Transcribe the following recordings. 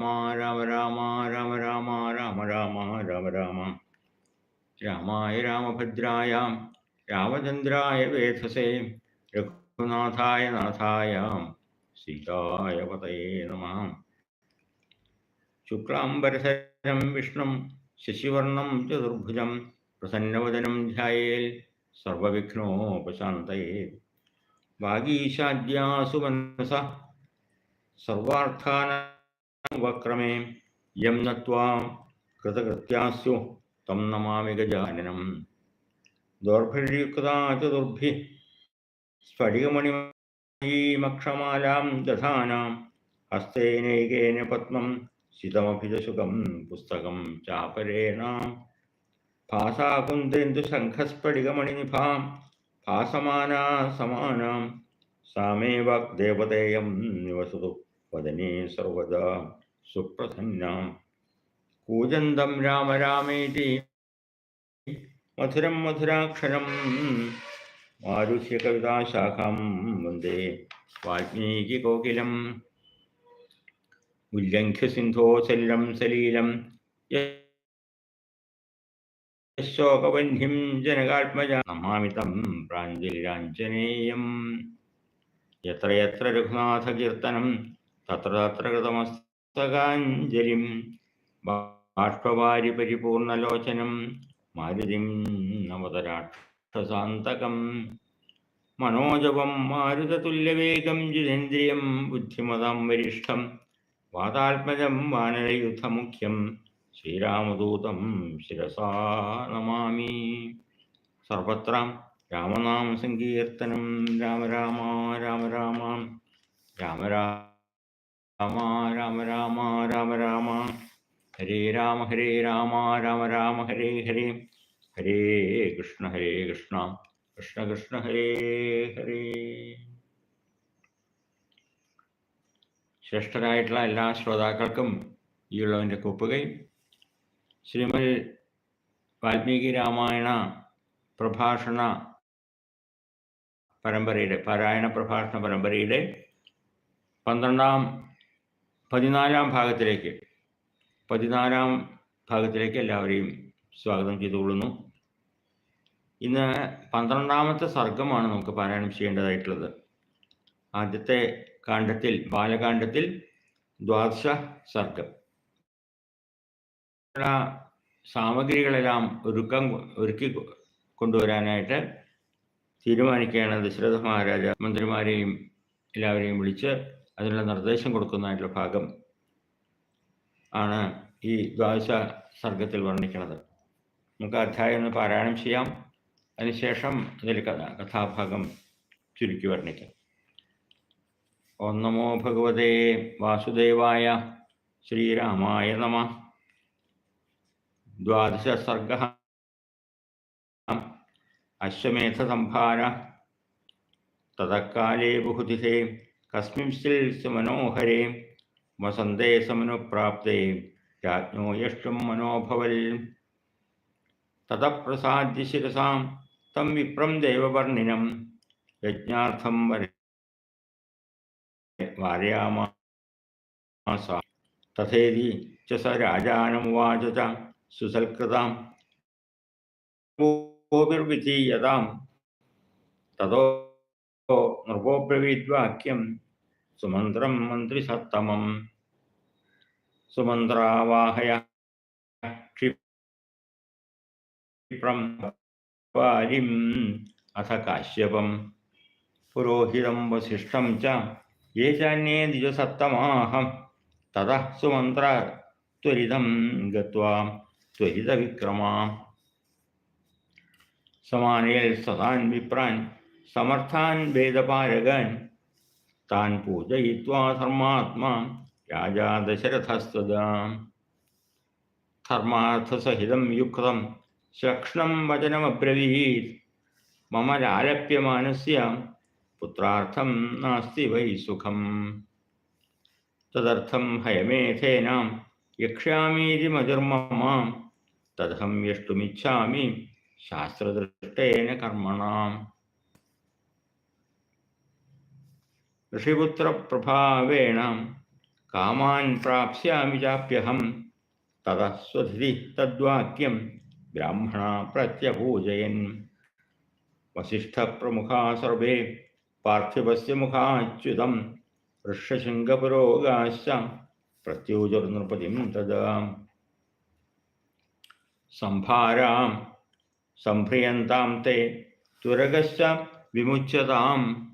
രാമ രാമ രാമ രാമ രാമ രാമ രാമ രാമ രാമായ രാമഭദ്രായ രാമചന്ദ്രായ വേധസേ രഘുനാഥായ നാഥായ സീതായ പതയേ നമ. ശുക്ലാംബരസരം വിഷ്ണും ശശിവർണം ചതുർഭുജം പ്രസന്നവദനം ധ്യായേൽ സർവവിഘ്നോപശാന്തയേ. വാഗീശാദ്യാസു മനസ സർവാർത്ഥാനവക്രമേ യം നത്വാം കൃതകൃത്യാസ്യു തം നമാമി ഗജാനനം. ദൗർഭര്യുക്താ ചതുർഭി സ്ഫടികമണിമക്ഷമാലാം ദധാനാം ഹസ്തേനൈകേന പത്മം ശിതമഭിജസുഖം പുസ്തകം ചാപരേണ. ഭാസാകുന്ദേന്ദു ശംഖസ്ഫടികമണിനിഭാം ഭാസമാനാ സമാനാം സാമേ വാഗ്ദേവതേയം നിവസതു വദനേ സർവദാ സുപ്രസന്നാം കൂജന്തം രാമ രാമേതി മധുരം മധുരാക്ഷരം മാരുഷ്യ കവിതാശാഖം വന്ദേ വാൽമീകി കോകിലം ഉല്ലംഘ്യ സിന്ധോ സലിലം സലീലം ശോകവന്യം ജനകാത്മജ നമാമിതം പ്രാഞ്ജലിരാഞ്ജനേയം യത്ര യത്ര രഘുനാഥകീർത്തനം തത്ര കൃതമസ്തകാഞ്ജലിം ബാഷ്പവാരി പരിപൂർണലോചനം മാരുതിം നവതരാക്ഷസാന്തകം മനോജവം മാരുതതുല്യവേഗം ജിതേന്ദ്രിയം ബുദ്ധിമതാം വരിഷ്ഠം വാതാത്മജം വാനരയുദ്ധമുഖ്യം ശ്രീരാമദൂതം ശിരസാ നമാമി സർവത്ര രാമനാമ സങ്കീർത്തനം രാമ രാമ രാമ രാമ രാമ രാമ രാമ രാമ രാമ രാമ രാമ. ഹരേ രാമ ഹരേ രാമ രാമ രാമ ഹരേ ഹരേ. ഹരേ കൃഷ്ണ ഹരേ കൃഷ്ണ. കൃഷ്ണ കൃഷ്ണ ഹരേ ഹരേ. ശ്രേഷ്ഠരായിട്ടുള്ള എല്ലാ ശ്രോതാക്കൾക്കും ഈ ഉള്ളവന്റെ കുപ്പുകൈ ശ്രീമൽ വാൽമീകി രാമായണ പ്രഭാഷണ പരമ്പരയുടെ പാരായണ പ്രഭാഷണ പരമ്പരയുടെ പന്ത്രണ്ടാം പതിനാലാം ഭാഗത്തിലേക്ക് പതിനാലാം ഭാഗത്തിലേക്ക് എല്ലാവരെയും സ്വാഗതം ചെയ്തുകൊള്ളുന്നു. ഇന്ന് പന്ത്രണ്ടാമത്തെ സർഗമാണ് നമുക്ക് പാരായണം ചെയ്യേണ്ടതായിട്ടുള്ളത്. ആദ്യത്തെ കാണ്ഡത്തിൽ ബാലകാണ്ഡത്തിൽ ദ്വാദശ സർഗം. സാമഗ്രികളെല്ലാം ഒരുക്കം ഒരുക്കി കൊണ്ടുവരാനായിട്ട് തീരുമാനിക്കുകയാണ് ദശരഥ മഹാരാജ. മന്ത്രിമാരെയും എല്ലാവരെയും വിളിച്ച് അതിനുള്ള നിർദ്ദേശം കൊടുക്കുന്നതായിട്ടുള്ള ഭാഗം ആണ് ഈ ദ്വാദശ സർഗത്തിൽ വർണിക്കുന്നത്. നമുക്ക് അധ്യായം ഒന്ന് പാരായണം ചെയ്യാം. അതിനുശേഷം ഇതിൽ കഥ കഥാഭാഗം ചുരുക്കി വർണിക്കാം. ഓം നമോ ഭഗവതേ വാസുദേവായ ശ്രീരാമായ നമ. ദ്വാദശ സർഗ അശ്വമേധസംഭാര തതക്കാലേ ബഹുതിഹേ. കസ്മിംശ്ചിൽ സുമനോഹരെ വസന്തേ സമനുപ്രാപ്തേ രാജ്ഞോ യഷ്ടം മനോഭവൽ. തതപ്രസാദ്യ ശിരസാം തം വിപ്രം ദേവവർണിനം യജ്ഞാർത്ഥം വര വാരയാമാസ തഥേതി ച സ രാജാനമുവാച ച സുസൽകൃതാം കോപിർവിധീയതാം തതോ നൃപോബ്രവീദ്വാക്യം സുമന്ത്രം മന്ത്രിസത്തമം സുമന്ത്രാവാഹയ ക്ഷിപ്രം വാരിം അഥ കാശ്യപം പുരോഹിതം വസിഷ്ഠം ച ये चान्ये द्विजसत्तमाहं ततः सुमन्त्र त्वरितं गत्वा त्वरितविक्रमा समानयल् सदान् विप्रान् സമർത്ഥാൻ വേദപാരകൻ. താൻ പൂജയിത്വാ ധർമാത്മാ രാജാ ദശരഥസ്തദാ ധർമാർത്ഥസഹിതം യുക്തം ശക്ഷ്ണം വചനമബ്രവീത്. മമ രാലപ്യമാനസ്യ പുത്രാർത്ഥം നാസ്തി വൈ സുഖം. തദർത്ഥം ഹയമേധേനാം യക്ഷാമീതി മതിർമമാം തദഹം യഷ്ടുമിച്ഛാമി ശാസ്ത്രദൃഷ്ടേന കർമ്മണാം. ഋഷിപുത്രപ്രഭാവേണ കാമാൻ പ്രാപ്സ്യാമി ചാപ്യഹം. തതസ്വധി തദ്വാക്യം ബ്രാഹ്മണ പ്രത്യപൂജയൻ വസിഷ്ഠപ്രമുഖാ സർവേ പാർത്ഥിവസ്യ മുഖാച്യുതം ഋഷ്യശൃംഗപുരോഗാശ്ച പ്രത്യൂജർനൃപതിം തദാം. സംഭാരാം സംഭ്രിയന്താം തേ തുരകശ്ച വിമുച്യതാം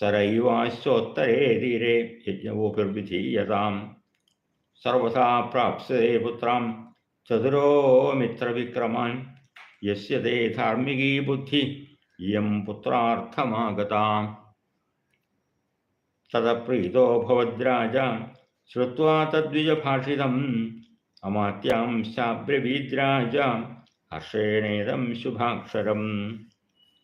सरैवाश्चोत्तरे तीरे यज्ञवोभिर्विधीयतां सर्वथा प्राप्स्यते पुत्रां चतुरो मित्रविक्रमान् यस्य ते धार्मिकी बुद्धि, इयं पुत्रार्थमागताम्। तदप्रीतो भवद्राजा। श्रुत्वा तद्विजभाषितम्। अमात्यांश्चाब्रवीद्राजा हर्षेणेदं शुभाक्षरम्।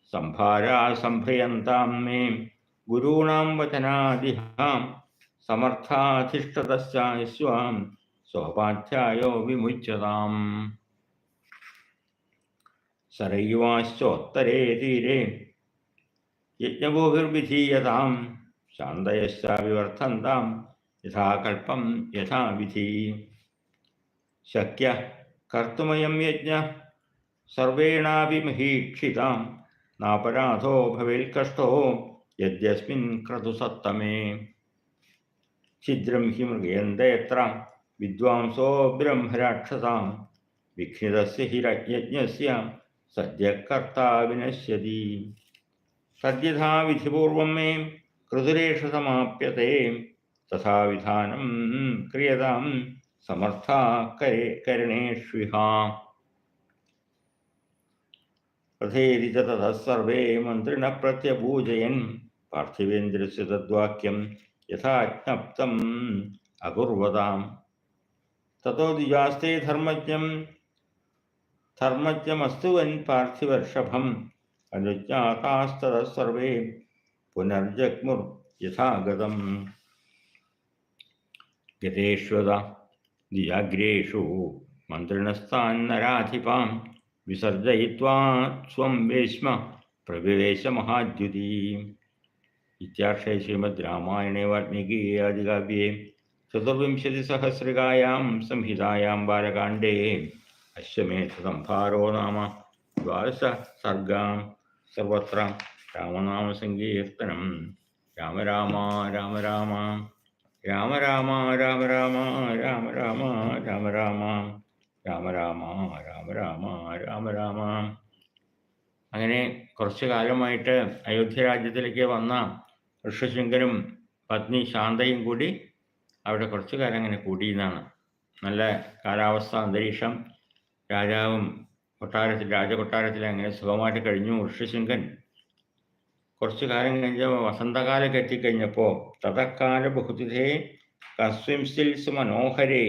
सम्भारा सम्भ्रियन्तां मे। ഗുരൂണാം വചനാദിഹാം സമർത്ഥാധിഷ്ഠതശ്ചാസ്വാം സ്വപാധ്യായോ വിമുച്യതാം. സരയുവാശ്ചോത്തരേ തീരെ യജ്ഞഭൂഭിർവിധീയതാം ശാന്തയശ്ചാവിവർദ്ധന്താം യഥാകൽപ്പം യഥാവിധി. ശക്യ കർത്തുമയം യജ്ഞ സർവേണാപി മഹീക്ഷിതാം നാപരാധോ ഭവേൽ यद्यस्मिन् क्रतुसत्तमे छिद्रं हि मृगयन्ते यत्र विद्वांसो ब्रह्मराक्षसां विघ्नितस्य हि यज्ञस्य सद्यकर्ता विनश्यति। सद्यथा विधिपूर्वं मे कृतुरेषु समाप्यते, तथा विधानं क्रियतां समर्था करे करणेष्विहा तथेति च ततः सर्वे मन्त्रिणः प्रत्यपूजयन् पार्थिवेन्द्रस्य तद्वाक्यं यथाज्ञप्तम् अकुर्वताम्। ततो द्विजास्ते धर्मज्ञं, धर्मज्ञमस्तु वन् पार्थिवर्षभम्। अनुज्ञातास्ततः सर्वे पुनर्जग्मुर्यथा गतम् गतेष्वद दिजाग्रेषु मन्त्रिणस्तान्नराधिपां विसर्जयित्वा स्वं वेश्म प्रविवेशमहाद्युतीम् इत्यार्षे श्रीमद्रामायणे वाल्मीकीये आदिकाव्ये चतुर्विंशतिसहस्रिकायां संहितायां बालकाण्डे अश्वमेधसंहारो नाम द्वादशसर्गां सर्वत्र रामनामसङ्कीर्तनं राम राम राम राम രാമ രാമ രാമ രാമ രാമ രാമ രാമ രാമ രാമ രാമ രാമ രാമ രാമ രാമ അങ്ങനെ കുറച്ചു കാലമായിട്ട് അയോധ്യ രാജ്യത്തിലേക്ക് വന്ന ഋഷ്യശൃംഗനും പത്നി ശാന്തയും കൂടി അവിടെ കുറച്ചു കാലം അങ്ങനെ കൂടിയെന്നാണ് നല്ല കാലാവസ്ഥ അന്തരീക്ഷം രാജാവും കൊട്ടാരത്തിൽ രാജകൊട്ടാരത്തിൽ അങ്ങനെ സുഖമായിട്ട് കഴിഞ്ഞു ഋഷ്യശൃംഗൻ കുറച്ചു കാലം കഴിഞ്ഞ വസന്തകാലം എത്തിക്കഴിഞ്ഞപ്പോൾ തഥക്കാല ബഹുതിഥേ കസ്വിംസിൽ മനോഹരേ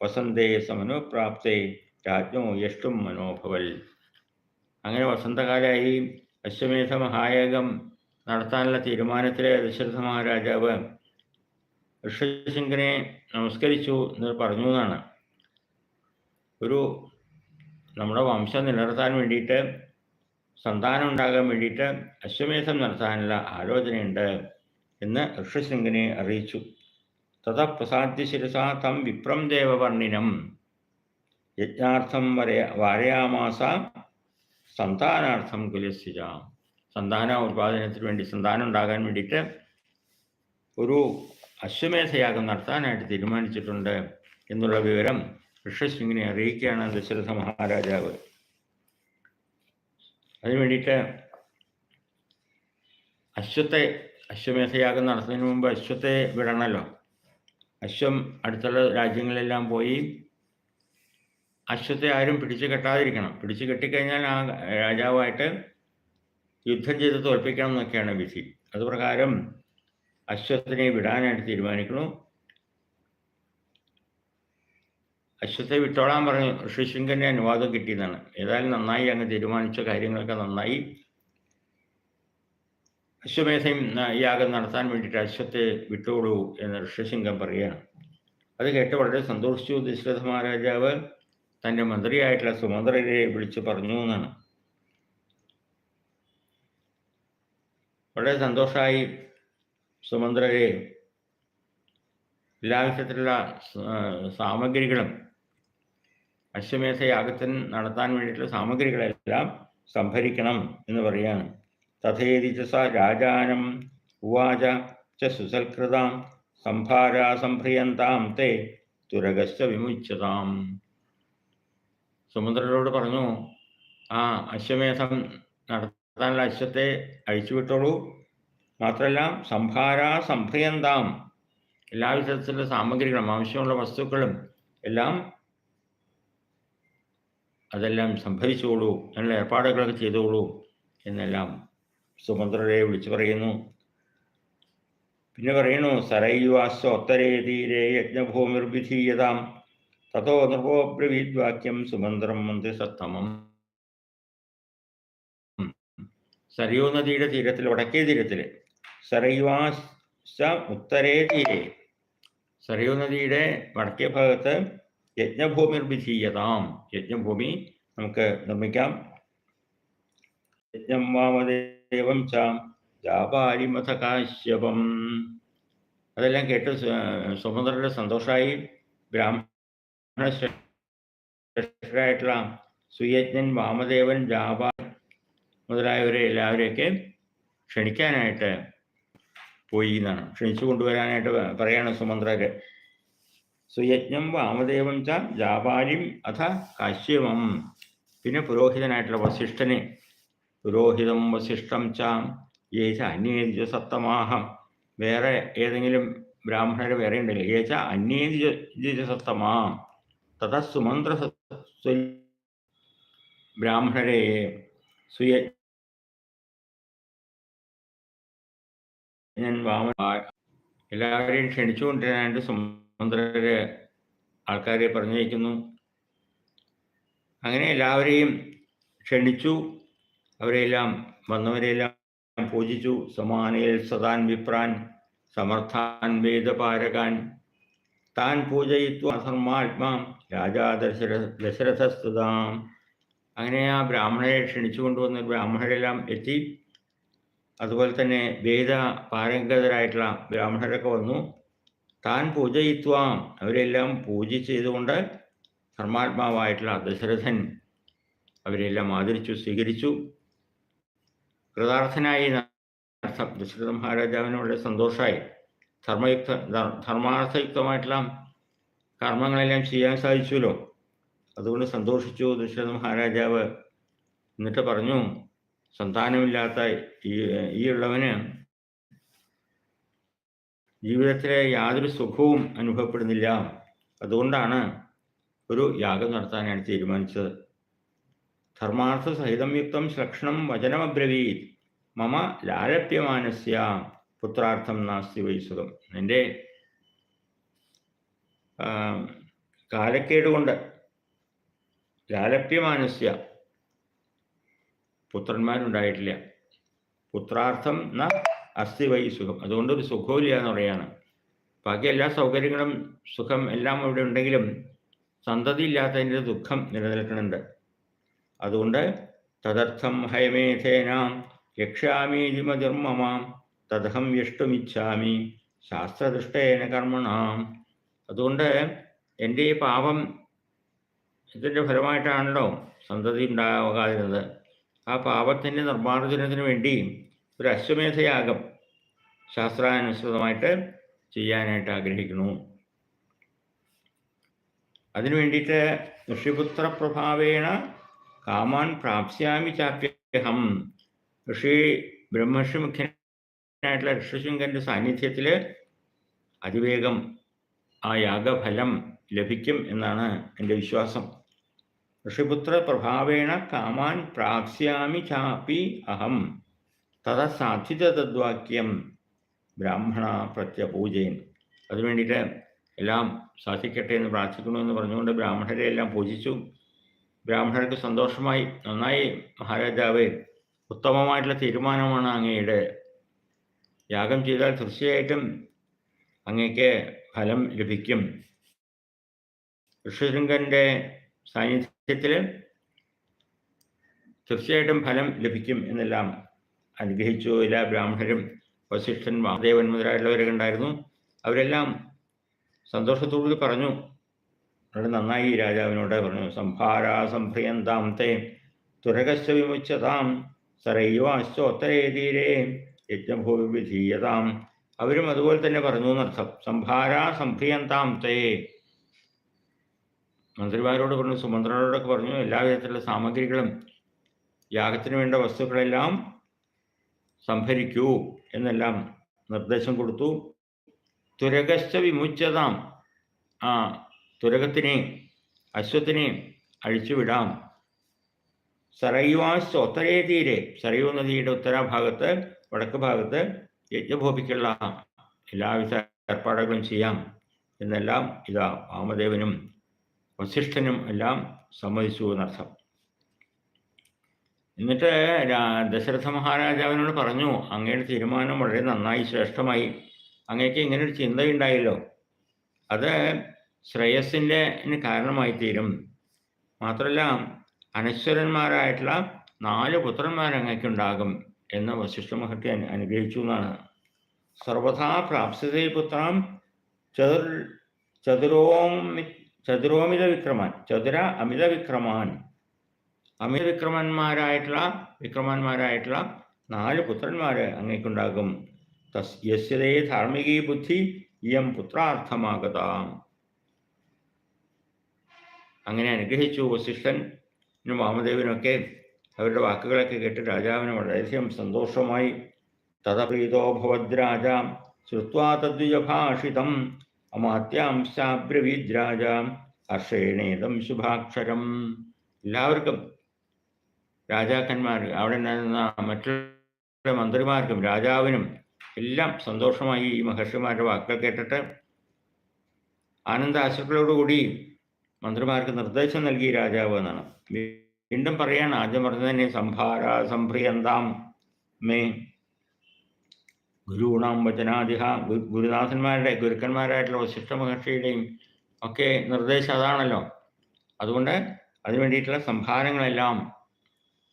വസന്തേ സമനുപ്രാപ്തേ രാജ്ഞോ യഷ്ടും മനോഭവൽ. അങ്ങനെ വസന്തകാലമായി അശ്വമേധ മഹായാഗം നടത്താനുള്ള തീരുമാനത്തിലെ ദശരഥ മഹാരാജാവ് ഋഷ്യശൃംഖനെ നമസ്കരിച്ചു എന്ന് പറഞ്ഞു എന്നാണ്. ഒരു നമ്മുടെ വംശം നിലനിർത്താൻ വേണ്ടിയിട്ട് സന്താനം ഉണ്ടാകാൻ വേണ്ടിയിട്ട് അശ്വമേധം നടത്താനുള്ള ആലോചനയുണ്ട് എന്ന് ഋഷ്യശൃംഖനെ അറിയിച്ചു. തത പ്രസാദ്യ ശിരസാ തം വിപ്രം ദേവവർണിനം. യജ്ഞാർത്ഥം വരയ വാരയാമാസ സന്താനാർത്ഥം കുലസ്യജ സന്താന ഉത്പാദനത്തിന് വേണ്ടി സന്താനം ഉണ്ടാകാൻ വേണ്ടിയിട്ട് ഒരു അശ്വമേധയാഗം നടത്താനായിട്ട് തീരുമാനിച്ചിട്ടുണ്ട് എന്നുള്ള വിവരം ഋഷസിംഗിനെ അറിയിക്കുകയാണ് ദശരഥ മഹാരാജാവ്. അതിനു വേണ്ടിയിട്ട് അശ്വത്തെ അശ്വമേധയാഗം നടത്തുന്നതിന് മുമ്പ് അശ്വത്തെ വിടണമല്ലോ അശ്വം അടുത്തുള്ള രാജ്യങ്ങളെല്ലാം പോയി അശ്വത്തെ ആരും പിടിച്ചു കെട്ടാതിരിക്കണം. പിടിച്ചു കെട്ടിക്കഴിഞ്ഞാൽ ആ രാജാവായിട്ട് യുദ്ധം ചെയ്ത് തോൽപ്പിക്കണം എന്നൊക്കെയാണ് വിധി. അതുപ്രകാരം അശ്വത്തിനെ വിടാനായിട്ട് തീരുമാനിക്കുന്നു. അശ്വത്തെ വിട്ടോളാൻ പറഞ്ഞു ഋഷിശൃംഗന്റെ അനുവാദം കിട്ടിയതാണ് ഏതായാലും നന്നായി അങ്ങ് തീരുമാനിച്ച കാര്യങ്ങളൊക്കെ നന്നായി. അശ്വമേധം യാഗം നടത്താൻ വേണ്ടിയിട്ട് അശ്വത്തെ വിട്ടോളൂ എന്ന് ഋഷ്യശൃംഗം പറയുകയാണ്. അത് കേട്ട് വളരെ സന്തോഷിച്ചു ദശരഥ മഹാരാജാവ് തന്റെ മന്ത്രിയായിട്ടുള്ള സുമന്ത്രരെ വിളിച്ച് പറഞ്ഞു എന്നാണ്. വളരെ സന്തോഷമായി സുമന്ത്രരെ എല്ലാ വിധത്തിലുള്ള സാമഗ്രികളും അശ്വമേധ യാഗത്തിന് നടത്താൻ വേണ്ടിയിട്ടുള്ള സാമഗ്രികളെല്ലാം സംഭരിക്കണം എന്ന് പറയാണ്. തഥേതി സ രാജാനം ഉവാച ച സുസൽകൃതാം സംഭാരാ തേ തുരകശ്ച വിമുച്ചതാം സുമന്ത്രരോട് പറഞ്ഞു ആ അശ്വമേധം നടത്താനുള്ള അശ്വത്തെ അഴിച്ചുവിട്ടോളൂ മാത്രമല്ല സംഭാരാ സംഭയന്താം. എല്ലാ വിധത്തിലുള്ള സാമഗ്രികളും ആവശ്യമുള്ള വസ്തുക്കളും എല്ലാം അതെല്ലാം സംഭവിച്ചോളൂ നല്ല ഏർപ്പാടുകളൊക്കെ ചെയ്തോളൂ എന്നെല്ലാം സുമന്ത്രരെ വിളിച്ചു പറയുന്നു. പിന്നെ പറയുന്നു സരൈവാസ്വ ഉത്തരേ തീരെ യജ്ഞഭൂമിർവിധീയതാം. തതോ നൃപോബ്രവീദ്വാക്യം സുമന്ത്രം മന്ത്രിസത്തമം സരയൂ നദിയുടെ തീരത്തിൽ വടക്കേ തീരത്തിൽ. സരയുവാസ ഉത്തരേ തീരെ. സരയൂ നദിയുടെ വടക്കേ ഭാഗത്ത് യജ്ഞഭൂമി നിർമ്മിച്ചീയതാം യജ്ഞഭൂമി നമുക്ക് നിർമ്മിക്കാം. യജ്ഞം വാമദേവം ചാം ജാപാരിമഥ കാശ്യപം അതെല്ലാം കേട്ട് സുമന്ത്രരുടെ സന്തോഷമായി ബ്രാഹ്മണ ശ്രേഷ്ഠരായിട്ടുള്ള സുയജ്ഞൻ വാമദേവൻ ജാപ മുതലായവരെ എല്ലാവരെയൊക്കെ ക്ഷണിക്കാനായിട്ട് പോയി എന്നാണ് ക്ഷണിച്ചു കൊണ്ടുവരാനായിട്ട് പറയാണ് സുമന്ത്രര്. സുയജ്ഞം വാമദേവം ച ജാപാലിം അഥ കാശ്യമം പിന്നെ പുരോഹിതനായിട്ടുള്ള വസിഷ്ഠനെ. പുരോഹിതം വസിഷ്ഠം ച ഏച്ച അന്യേജ സത്തമാഹം വേറെ ഏതെങ്കിലും ബ്രാഹ്മണർ വേറെ ഉണ്ടല്ലോ? ഏച്ച അന്യേജ സത്തമാം തഥ സുമന്ത്ര ബ്രാഹ്മണരെ സുയ ഞാൻ വാമ എല്ലാവരെയും ക്ഷണിച്ചുകൊണ്ടിരാനായിട്ട് സുമന്ത്രരെ ആൾക്കാരെ പറഞ്ഞയക്കുന്നു. അങ്ങനെ എല്ലാവരെയും ക്ഷണിച്ചു. അവരെല്ലാം വന്നവരെല്ലാം പൂജിച്ചു. സമാനയിൽ സദാൻ വിപ്രാൻ സമർത്ഥാൻ വേദപാരകാൻ. താൻ പൂജയിത്വ ധർമാത്മാ രാജാ ദശര ദശരഥസ്തുതാം. അങ്ങനെ ആ ബ്രാഹ്മണരെ ക്ഷണിച്ചു കൊണ്ടുവന്ന ബ്രാഹ്മണരെല്ലാം എത്തി. അതുപോലെ തന്നെ വേദ പാരംഗതരായിട്ടുള്ള ബ്രാഹ്മണരൊക്കെ വന്നു. താൻ പൂജയിത്വാം. അവരെല്ലാം പൂജ ചെയ്തുകൊണ്ട് ധർമാത്മാവായിട്ടുള്ള ദശരഥൻ അവരെല്ലാം ആദരിച്ചു സ്വീകരിച്ചു. കൃതാർത്ഥനായി ദശരഥ മഹാരാജാവിന് വളരെ സന്തോഷമായി ധർമ്മയുക്ത ധർമാർത്ഥയുക്തമായിട്ടുള്ള കർമ്മങ്ങളെല്ലാം ചെയ്യാൻ സാധിച്ചുവല്ലോ. അതുകൊണ്ട് സന്തോഷിച്ചു ദശരഥ മഹാരാജാവ്. എന്നിട്ട് പറഞ്ഞു സന്താനമില്ലാത്ത ഈ ഉള്ളവന് ജീവിതത്തിലെ യാതൊരു സുഖവും അനുഭവപ്പെടുന്നില്ല. അതുകൊണ്ടാണ് ഒരു യാഗം നടത്താനാണ് തീരുമാനിച്ചത്. ധർമാർത്ഥ സഹിതം യുക്തം ശ്ലക്ഷണം വചനമബ്രവീത്. മമ ലാലപ്യമാനസ്യ പുത്രാർത്ഥം നാസ്തി വൈസുഖം എന്റെ കാലക്കേട് കൊണ്ട് ലാലപ്യമാനസ്യ പുത്രന്മാരുണ്ടായിട്ടില്ല. പുത്രാർത്ഥം ന അസ്ഥി വൈ സുഖം. അതുകൊണ്ട് ഒരു സുഖമില്ല എന്ന് പറയാണ്. ബാക്കി എല്ലാ സൗകര്യങ്ങളും സുഖം എല്ലാം ഇവിടെ ഉണ്ടെങ്കിലും സന്തതി ഇല്ലാത്തതിന്റെ ദുഃഖം നിലനിൽക്കുന്നുണ്ട്. അതുകൊണ്ട് തദർത്ഥം ഹയമേധേനാം യക്ഷാമീതിമതിർമ്മമാം തദഹം യഷ്ടുമിച്ഛാമി ശാസ്ത്രദൃഷ്ടേന കർമ്മണാം. അതുകൊണ്ട് എന്റെ ഈ പാപം ഇതിന്റെ ഫലമായിട്ടാണല്ലോ സന്തതി ഉണ്ടാകാതിരുന്നത്. ആ പാപത്തിന്റെ നിർമ്മാർജനത്തിന് വേണ്ടി ഒരു അശ്വമേധയാഗം ശാസ്ത്രാനുസൃതമായിട്ട് ചെയ്യാനായിട്ട് ആഗ്രഹിക്കുന്നു. അതിനു വേണ്ടിയിട്ട് ഋഷിപുത്ര പ്രഭാവേണ കാമാൻ പ്രാപ്സ്യാമി ചാപ്യഹം. ഋഷി ബ്രഹ്മർഷി മുഖ്യനായിട്ടുള്ള ഋഷിശുങ്കന്റെ സാന്നിധ്യത്തിൽ അതിവേഗം ആ യാഗഫലം ലഭിക്കും എന്നാണ് എന്റെ വിശ്വാസം. ഋഷിപുത്ര പ്രഭാവേണ കാമാൻ പ്രാപ്സ്യാമി ചാപ്പി അഹം. തഥ സാധിത തദ്വാക്യം ബ്രാഹ്മണ പ്രത്യപൂജയൻ അതിനു വേണ്ടിയിട്ട് എല്ലാം സാധിക്കട്ടെ എന്ന് പ്രാർത്ഥിക്കുന്നു എന്ന് പറഞ്ഞുകൊണ്ട് ബ്രാഹ്മണരെ എല്ലാം പൂജിച്ചു. ബ്രാഹ്മണർക്ക് സന്തോഷമായി. നന്നായി മഹാരാജാവ് ഉത്തമമായിട്ടുള്ള തീരുമാനമാണ് അങ്ങയുടെ യാഗം ചെയ്താൽ തീർച്ചയായിട്ടും അങ്ങയ്ക്ക് ഫലം ലഭിക്കും. ഋഷിശൃംഗന്റെ സാന്നിധ്യത്തിൽ തീർച്ചയായിട്ടും ഫലം ലഭിക്കും എന്നെല്ലാം അനുഗ്രഹിച്ചു. എല്ലാ ബ്രാഹ്മണരും വസിഷ്ഠൻ മഹാദേവൻ മുതലായുള്ളവരൊക്കെ ഉണ്ടായിരുന്നു. അവരെല്ലാം സന്തോഷത്തോടുകൂടി പറഞ്ഞു. വളരെ നന്നായി രാജാവിനോട് പറഞ്ഞു. സംഭാര സംഭ്രിയന്താം തേ തുരകശ്ച വിമുച്ചതാം സരൈവാശ്ചോത്തരേ തീരെ യജ്ഞഭൂമി വിധീയതാം. അവരും അതുപോലെ തന്നെ പറഞ്ഞു എന്നർത്ഥം. സംഭാര സംഭ്രിയന്താം തേ മന്ത്രിമാരോട് പറഞ്ഞു സുമന്ത്രനോടൊക്കെ പറഞ്ഞു എല്ലാ വിധത്തിലുള്ള സാമഗ്രികളും യാഗത്തിന് വേണ്ട വസ്തുക്കളെല്ലാം സംഭരിക്കൂ എന്നെല്ലാം നിർദ്ദേശം കൊടുത്തു. തുരകശ്ച വിമുച്ചതാം. ആ തുരകത്തിനെ അശ്വത്തിനെ അഴിച്ചുവിടാം. സറയുവാസ് ഉത്തരേ തീരെ. സറയു നദിയുടെ ഉത്തരാഭാഗത്ത് വടക്ക് ഭാഗത്ത് യജ്ഞഭൂമിക്കുള്ള എല്ലാവിധ ഏർപ്പാടുകളും ചെയ്യാം എന്നെല്ലാം ഇതാ വാമദേവനും വസിഷ്ഠനും എല്ലാം സമ്മതിച്ചു എന്നർത്ഥം. എന്നിട്ട് ദശരഥ മഹാരാജാവിനോട് പറഞ്ഞു അങ്ങയുടെ തീരുമാനം വളരെ നന്നായി ശ്രേഷ്ഠമായി. അങ്ങേക്ക് ഇങ്ങനെ ഒരു ചിന്തയുണ്ടായല്ലോ. അത് ശ്രേയസിന്റെ കാരണമായി തീരും മാത്രമല്ല അനശ്വരന്മാരായിട്ടുള്ള നാല് പുത്രന്മാർ അങ്ങേക്കുണ്ടാകും എന്ന് വശിഷ്ഠ മഹർഷി അനു അനുഗ്രഹിച്ചു എന്നാണ്. സർവഥാ പ്രാപ്സിതേ പുത്രം ചതുർ ചതുരോമി ചതുരോമിത വിക്രമാൻ ചതുര അമിത വിക്രമാൻ. അമിത വിക്രമന്മാരായിട്ടുള്ള വിക്രമന്മാരായിട്ടുള്ള നാല് പുത്രന്മാര് അങ്ങേക്കുണ്ടാകും. തസ് യസ്യതേ ധാർമ്മികീ ബുദ്ധി ഇയം പുത്രാർത്ഥമാകതാം അങ്ങനെ അനുഗ്രഹിച്ചു വസിഷ്ഠനും വാമദേവനൊക്കെ അവരുടെ വാക്കുകളൊക്കെ കേട്ട് രാജാവിന് വളരെയധികം സന്തോഷമായി. തഥപ്രീതോ ഭവദ്രാജ ശ്രുത്വാ തദ്വിജഭാഷിതം. അമാത്യാംശാബ്രവീദ്രാജ ഹർഷേണേതം ശുഭാക്ഷരം. എല്ലാവർക്കും രാജാക്കന്മാർ അവിടെ നിന്ന മറ്റുള്ള മന്ത്രിമാർക്കും രാജാവിനും എല്ലാം സന്തോഷമായി ഈ മഹർഷിമാരുടെ വാക്കുകൾ കേട്ടിട്ട് ആനന്ദാശുക്കളോടുകൂടി മന്ത്രിമാർക്ക് നിർദ്ദേശം നൽകി രാജാവ് എന്നാണ്. വീണ്ടും പറയാണ് ആദ്യം പറഞ്ഞത് തന്നെ സംഭാര സംഭ്രിയന്താം മേ ഗുരുണാം വചനാദിഹ ഗു- ഗുരുനാഥന്മാരുടെ ഗുരുക്കന്മാരായിട്ടുള്ള വശിഷ്ഠ മഹർഷിയുടെയും ഒക്കെ നിർദ്ദേശം അതാണല്ലോ. അതുകൊണ്ട് അതിനു വേണ്ടിയിട്ടുള്ള സംഭാരങ്ങളെല്ലാം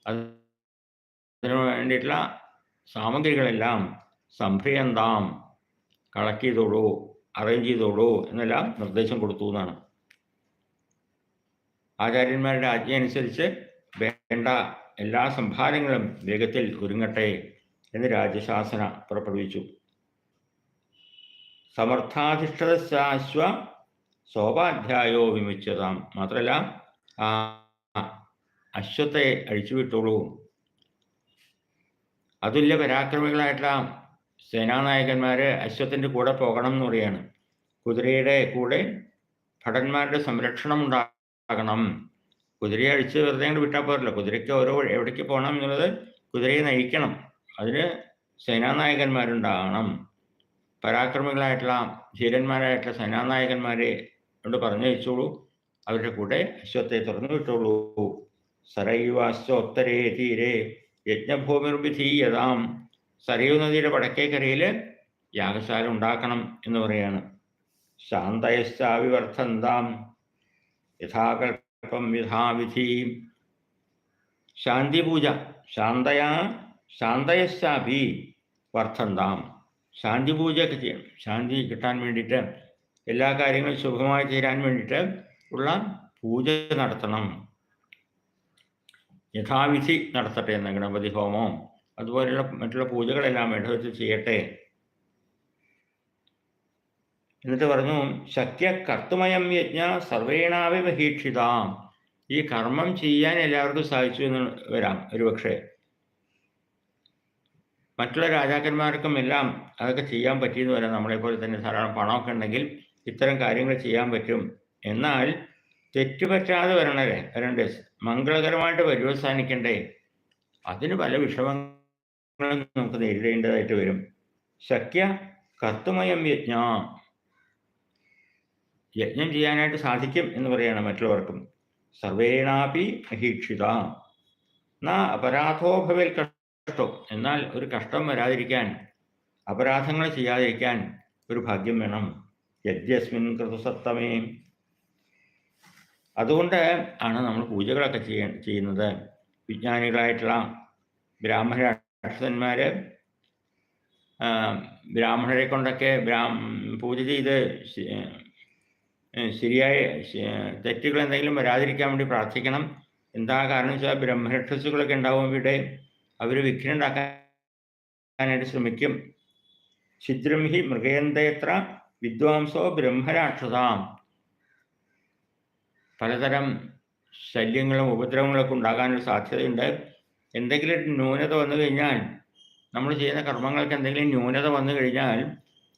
അതിനു വേണ്ടിയിട്ടുള്ള സാമഗ്രികളെല്ലാം സംഭ്രിയന്താം കളക്ട് ചെയ്തോളൂ അറേഞ്ച് ചെയ്തോളൂ എന്നെല്ലാം നിർദ്ദേശം കൊടുത്തു എന്നാണ്. ആചാര്യന്മാരുടെ ആജ്ഞ അനുസരിച്ച് വേണ്ട എല്ലാ സംഭാരങ്ങളും വേഗത്തിൽ ഒരുങ്ങട്ടെ. എന്ന് രാജശാസന പുറപ്പെടുവിച്ചു. സമർത്ഥാധിഷ്ഠിതശ്ചാശ്വ സോപാധ്യായോ വിമിച്ചതാം മാത്രമല്ല ആ അശ്വത്തെ അഴിച്ചുവിട്ടോളൂ. അതുല്യ പരാക്രമികളായിട്ടുള്ള സേനാനായകന്മാര് അശ്വത്തിന്റെ കൂടെ പോകണം എന്ന് പറയാണ്. കുതിരയുടെ കൂടെ ഭടന്മാരുടെ സംരക്ഷണം ഉണ്ടാകണം. കുതിരയെ അഴിച്ച് വെറുതെ അങ്ങോട്ട് വിട്ടാൽ പോരല്ലോ. കുതിരയ്ക്ക് ഓരോ എവിടേക്ക് പോകണം എന്നുള്ളത് കുതിരയെ നയിക്കണം. അതിന് സേനാനായകന്മാരുണ്ടാകണം. പരാക്രമികളായിട്ടുള്ള ധീരന്മാരായിട്ടുള്ള സേനാനായകന്മാരെ കൊണ്ട് പറഞ്ഞയച്ചോളൂ അവരുടെ കൂടെ അശ്വത്തെ തുറന്നു വിട്ടോളൂ. സരയുവാശ്വത്തരേ തീരെ യജ്ഞഭൂമിർവിധീയതാം സരയു നദിയുടെ വടക്കേക്കരയിൽ യാഗശാല ഉണ്ടാക്കണം എന്ന് പറയാണ്. ശാന്തയശ്ചാവിവർദ്ധന്താം യഥാകൽപ്പം യഥാവിധി ശാന്തി പൂജ ശാന്തയാ ശാന്തയശ്ചാഭി വർദ്ധന്താം. ശാന്തി പൂജയൊക്കെ ചെയ്യണം. ശാന്തി കിട്ടാൻ വേണ്ടിയിട്ട് എല്ലാ കാര്യങ്ങളും ശുഭമായി തീരാൻ വേണ്ടിയിട്ട് ഉള്ള പൂജ നടത്തണം. യഥാവിധി നടത്തട്ടെ എന്ന ഗണപതി ഹോമം അതുപോലെയുള്ള മറ്റുള്ള പൂജകളെല്ലാം വെച്ച് ചെയ്യട്ടെ. എന്നിട്ട് പറഞ്ഞു ശക്തിയ കർത്തുമയം യജ്ഞ സർവേണാവി മഹീക്ഷിതാം. ഈ കർമ്മം ചെയ്യാൻ എല്ലാവർക്കും സാധിച്ചു എന്ന് വരാം. ഒരുപക്ഷെ മറ്റുള്ള രാജാക്കന്മാർക്കും എല്ലാം അതൊക്കെ ചെയ്യാൻ പറ്റിയെന്ന് വരാം നമ്മളെപ്പോലെ തന്നെ ധാരാളം പണമൊക്കെ ഉണ്ടെങ്കിൽ ഇത്തരം കാര്യങ്ങൾ ചെയ്യാൻ പറ്റും. എന്നാൽ തെറ്റുപറ്റാതെ വരണേ വരണ്ടേ മംഗളകരമായിട്ട് പര്യവസാനിക്കണ്ടേ? അതിന് പല വിഷമങ്ങളും നമുക്ക് നേരിടേണ്ടതായിട്ട് വരും. ശക്യ കത്തുമയം യജ്ഞ. യജ്ഞം ചെയ്യാനായിട്ട് സാധിക്കും എന്ന് പറയണം മറ്റുള്ളവർക്കും. സർവേണാപി അഹീക്ഷിത നാ അപരാധോ കഷ്ടോ. എന്നാൽ ഒരു കഷ്ടം വരാതിരിക്കാൻ അപരാധങ്ങൾ ചെയ്യാതിരിക്കാൻ ഒരു ഭാഗ്യം വേണം. യജ്ഞസ്മിൻ കൃതസത്തമേ. അതുകൊണ്ട് ആണ് നമ്മൾ പൂജകളൊക്കെ ചെയ്യ ചെയ്യുന്നത്. വിജ്ഞാനികളായിട്ടുള്ള ബ്രാഹ്മണ രാക്ഷസന്മാർ ബ്രാഹ്മണരെ കൊണ്ടൊക്കെ പൂജ ചെയ്ത് ശരിയായ തെറ്റുകൾ എന്തെങ്കിലും വരാതിരിക്കാൻ വേണ്ടി പ്രാർത്ഥിക്കണം. എന്താ കാരണം വെച്ചാൽ ബ്രഹ്മരക്ഷസുകളൊക്കെ ഉണ്ടാവും ഇവിടെ. അവർ വിഘ്നം ഉണ്ടാക്കാനായിട്ട് ശ്രമിക്കും. ഛിദ്രം ഹി മൃഗയന്തയത്ര വിദ്വാംസോ ബ്രഹ്മരാക്ഷസാം. പലതരം ശല്യങ്ങളും ഉപദ്രവങ്ങളൊക്കെ ഉണ്ടാകാനൊരു സാധ്യതയുണ്ട്. എന്തെങ്കിലും ന്യൂനത വന്നു കഴിഞ്ഞാൽ നമ്മൾ ചെയ്യുന്ന കർമ്മങ്ങൾക്ക് എന്തെങ്കിലും ന്യൂനത വന്നു കഴിഞ്ഞാൽ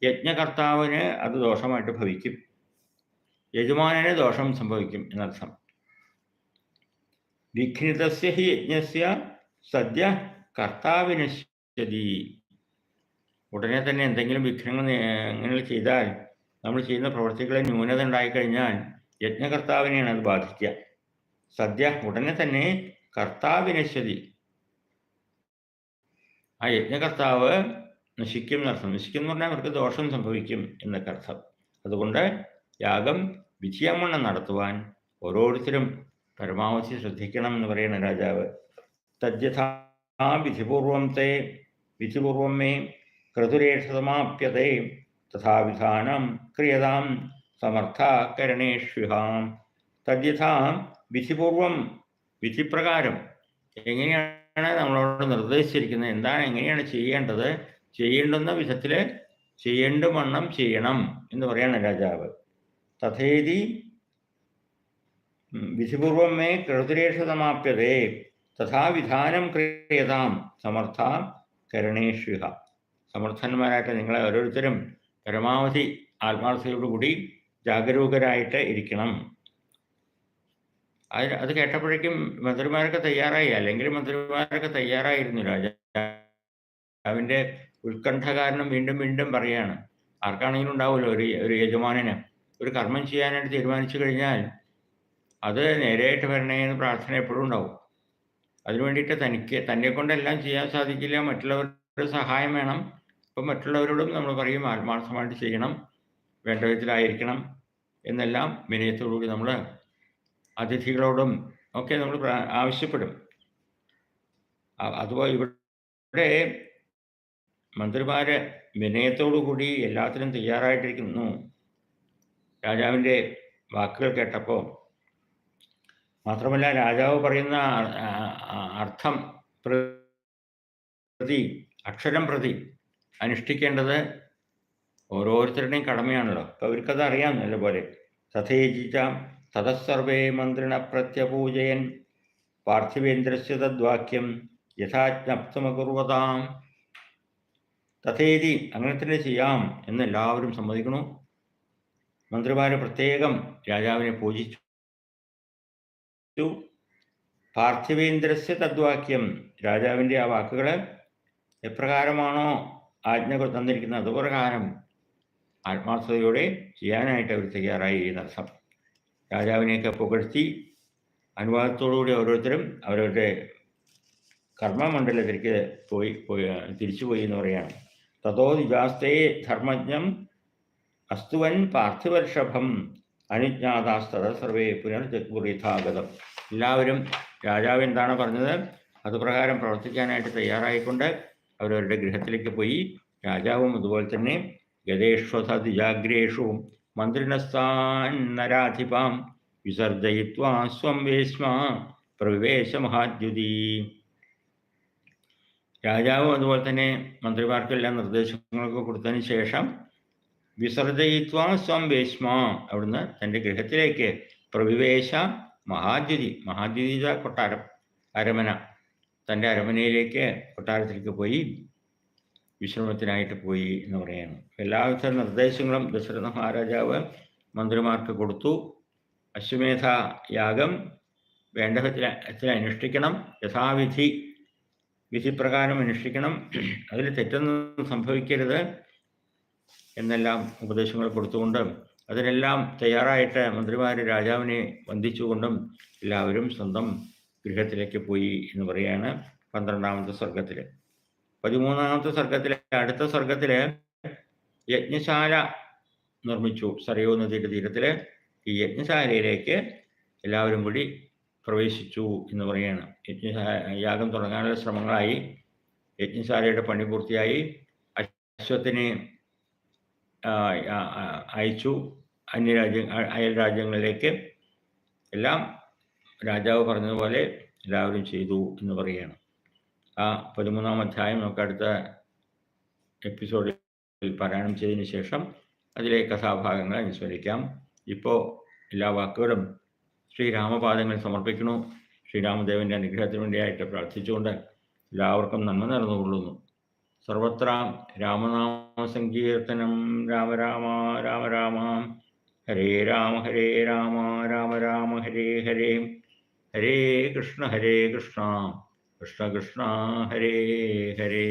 യജ്ഞകർത്താവിന് അത് ദോഷമായിട്ട് ഭവിക്കും. യജമാനന് ദോഷം സംഭവിക്കും എന്നർത്ഥം. വിഘ്നിതസ്യ ഹി യജ്ഞസ്യ സദ്യ കർത്താവിനശ്യതി ഉടനെ തന്നെ എന്തെങ്കിലും വിഘ്നങ്ങൾ അങ്ങനെ ചെയ്താൽ നമ്മൾ ചെയ്യുന്ന പ്രവർത്തികളെ ന്യൂനത ഉണ്ടായിക്കഴിഞ്ഞാൽ യജ്ഞകർത്താവിനെയാണ് അത് ബാധിക്കുക. സദ്യ ഉടനെ തന്നെ കർത്താവിനശ്യതി ആ യജ്ഞകർത്താവ് നശിക്കും എന്നർത്ഥം. നശിക്കും എന്ന് പറഞ്ഞാൽ അവർക്ക് ദോഷം സംഭവിക്കും എന്നൊക്കെ അർത്ഥം. അതുകൊണ്ട് യാഗം വിജയമണ്ണം നടത്തുവാൻ. ഓരോരുത്തരും പരമാവധി ശ്രദ്ധിക്കണം എന്ന് പറയുന്ന രാജാവ്. തദ്യഥാ വിധിപൂർവം തേ വിധിപൂർവം മേ ക്രതുരേഷസമാപ്യതേ തഥാവിധാനം ക്രിയതാം സമർത്ഥ കരണേഷ്വിഹാം തദ്യഥാ വിധിപൂർവം വിധിപ്രകാരം എങ്ങനെയാണ് നമ്മളോട് നിർദ്ദേശിച്ചിരിക്കുന്നത്? എന്താണ് എങ്ങനെയാണ് ചെയ്യേണ്ടത്? ചെയ്യേണ്ടുന്ന വിധത്തിൽ ചെയ്യേണ്ട വണ്ണം ചെയ്യണം എന്ന് പറയാണ് രാജാവ്. തഥേതി വിധിപൂർവം മേ കൃതിരേഷസമാപ്യതേ തഥാവിധാനം ക്രിയതാം സമർത്ഥ കരണേഷ്യുഹ സമർത്ഥന്മാരായിട്ട് നിങ്ങളെ ഓരോരുത്തരും പരമാവധി ആത്മാർത്ഥതയോടുകൂടി ജാഗരൂകരായിട്ട് ഇരിക്കണം. അത് അത് കേട്ടപ്പോഴേക്കും മന്ത്രിമാരൊക്കെ തയ്യാറായി. അല്ലെങ്കിൽ മന്ത്രിമാരൊക്കെ തയ്യാറായിരുന്നു രാജാവിന്റെ ഉത്കണ്ഠ കാരണം വീണ്ടും വീണ്ടും പറയാണ്. ആർക്കാണെങ്കിലും ഉണ്ടാവുമല്ലോ ഒരു ഒരു യജമാനന്. ഒരു കർമ്മം ചെയ്യാനായിട്ട് തീരുമാനിച്ചു കഴിഞ്ഞാൽ അത് നേരെയായിട്ട് വരണേ എന്ന് പ്രാർത്ഥന എപ്പോഴും ഉണ്ടാവും. അതിനു വേണ്ടിയിട്ട് തനിക്ക് തന്നെ കൊണ്ടെല്ലാം ചെയ്യാൻ സാധിക്കില്ല. മറ്റുള്ളവരുടെ സഹായം വേണം. അപ്പം മറ്റുള്ളവരോടും നമ്മൾ പറയും ആത്മാർത്ഥമായിട്ട് ചെയ്യണം വേണ്ട വിധത്തിലായിരിക്കണം എന്നെല്ലാം വിനയത്തോടുകൂടി നമ്മൾ അതിഥികളോടും ഒക്കെ നമ്മൾ ആവശ്യപ്പെടും. അതുപോലെ ഇവിടെ മന്ത്രിമാര് കൂടി എല്ലാത്തിനും തയ്യാറായിട്ടിരിക്കുന്നു. രാജാവിന്റെ വാക്കുകൾ കേട്ടപ്പോൾ മാത്രമല്ല രാജാവ് പറയുന്ന അർത്ഥം പ്രതി അക്ഷരം പ്രതി അനുഷ്ഠിക്കേണ്ടത് ഓരോരുത്തരുടെയും കടമയാണല്ലോ. അപ്പോൾ അവർക്കത് അറിയാം നല്ല പോലെ തഥേജിച്ച തതസർവേ മന്ത്രിണ പ്രത്യപൂജയൻ പാർത്ഥിവേന്ദ്രസ്യ തദ്വാക്യം യഥാജ്ഞപ്തമകുർവതാം. തഥേതി അങ്ങനെ തന്നെ ചെയ്യാം എന്ന് എല്ലാവരും സമ്മതിക്കണു മന്ത്രിമാരെ പ്രത്യേകം രാജാവിനെ പൂജിച്ചു. പാർത്ഥിവേന്ദ്രസ്യ തദ്വാക്യം. രാജാവിന്റെ ആ വാക്കുകൾ എപ്രകാരമാണോ ആജ്ഞ തന്നിരിക്കുന്നത്? അതുപ്രകാരം ആത്മാർത്ഥതയോടെ ചെയ്യാനായിട്ട് അവർ തയ്യാറായി എന്നർത്ഥം രാജാവിനെയൊക്കെ പുകഴ്ത്തി അനുവാദത്തോടുകൂടി ഓരോരുത്തരും അവരവരുടെ കർമ്മമണ്ഡലത്തിലേക്ക് പോയി പോയി തിരിച്ചുപോയി എന്ന് പറയാണ് തതോ ദിജാസ്തേ ധർമ്മജ്ഞം അസ്തുവൻ പാർത്ഥിവർഷഭം അനുജ്ഞാതാസ്തത സർവേ പുനർജഗ്ഗുറിഥാഗതം എല്ലാവരും രാജാവ് എന്താണ് പറഞ്ഞത്? അതുപ്രകാരം പ്രവർത്തിക്കാനായിട്ട് തയ്യാറായിക്കൊണ്ട് അവരവരുടെ ഗൃഹത്തിലേക്ക് പോയി. രാജാവും അതുപോലെ തന്നെ ഗതേഷ്വഥ ദിജാഗ്രേഷു മന്ത്രിണസ്ഥാൻ നരാധിപാം വിസർജയിത്വാ സ്വം വേശ്മ പ്രവിവേശ മഹാദ്യുതി രാജാവും അതുപോലെ തന്നെ മന്ത്രിമാർക്കെല്ലാം നിർദ്ദേശങ്ങളൊക്കെ കൊടുത്തതിന് ശേഷം വിസർജയിത്വാ സ്വം വേശ്മ അവിടുന്ന് തന്റെ ഗൃഹത്തിലേക്ക് പ്രവിവേശ മഹാദ്യുതി മഹാദ്യുതി കൊട്ടാരം അരമന തന്റെ അരമനയിലേക്ക് കൊട്ടാരത്തിലേക്ക് പോയി വിശ്രമത്തിനായിട്ട് പോയി എന്ന് പറയുന്നു. എല്ലാവിധ നിർദ്ദേശങ്ങളും ദശരഥ മഹാരാജാവ് മന്ത്രിമാർക്ക് കൊടുത്തു. അശ്വമേധ യാഗം വേണ്ട വിധത്തിൽ അനുഷ്ഠിക്കണം. യഥാവിധി വിധിപ്രകാരം അനുഷ്ഠിക്കണം. അതിൽ തെറ്റൊന്നും സംഭവിക്കരുത്. എന്നെല്ലാം ഉപദേശങ്ങൾ കൊടുത്തുകൊണ്ട് അതിനെല്ലാം തയ്യാറായിട്ട് മന്ത്രിമാർ രാജാവിനെ വന്ദിച്ചുകൊണ്ടും എല്ലാവരും സ്വന്തം ഗൃഹത്തിലേക്ക് പോയി എന്ന് പറയാണ് പന്ത്രണ്ടാമത്തെ സ്വർഗത്തിൽ പതിമൂന്നാമത്തെ സ്വർഗത്തിലെ അടുത്ത സ്വർഗത്തിൽ യജ്ഞശാല നിർമ്മിച്ചു സരയോ നദിയുടെ തീരത്തിൽ. ഈ യജ്ഞശാലയിലേക്ക് എല്ലാവരും കൂടി പ്രവേശിച്ചു എന്ന് പറയാണ് യജ്ഞശാല യാഗം തുടങ്ങാനുള്ള ശ്രമങ്ങളായി. യജ്ഞശാലയുടെ പണി പൂർത്തിയായി. അശ്വത്തിനെ അയച്ചു. അന്യരാജ്യ അയൽ രാജ്യങ്ങളിലേക്ക് എല്ലാം രാജാവ് പറഞ്ഞതുപോലെ എല്ലാവരും ചെയ്തു എന്ന് പറയുകയാണ്. ആ പതിമൂന്നാം അധ്യായം നമുക്ക് അടുത്ത എപ്പിസോഡിൽ പാരായണം ചെയ്തതിന് ശേഷം അതിലെ കഥാഭാഗങ്ങൾ അനുസ്മരിക്കാം ഇപ്പോൾ എല്ലാ വാക്കുകളും ശ്രീരാമപാദങ്ങൾ സമർപ്പിക്കണു ശ്രീരാമദേവന്റെ അനുഗ്രഹത്തിന് വേണ്ടിയായിട്ട് പ്രാർത്ഥിച്ചുകൊണ്ട് എല്ലാവർക്കും നന്മ നടന്നുകൊള്ളുന്നു സർവത്ര രാമനാമ സങ്കീർത്തനം രാമ രാമ രാമ രാമ. ഹരേ രാമ ഹരേ രാമ രാമ രാമ ഹരേ ഹരേ. ഹരേ കൃഷ്ണ ഹരേ കൃഷ്ണ. കൃഷ്ണ കൃഷ്ണ ഹരേ ഹരേ.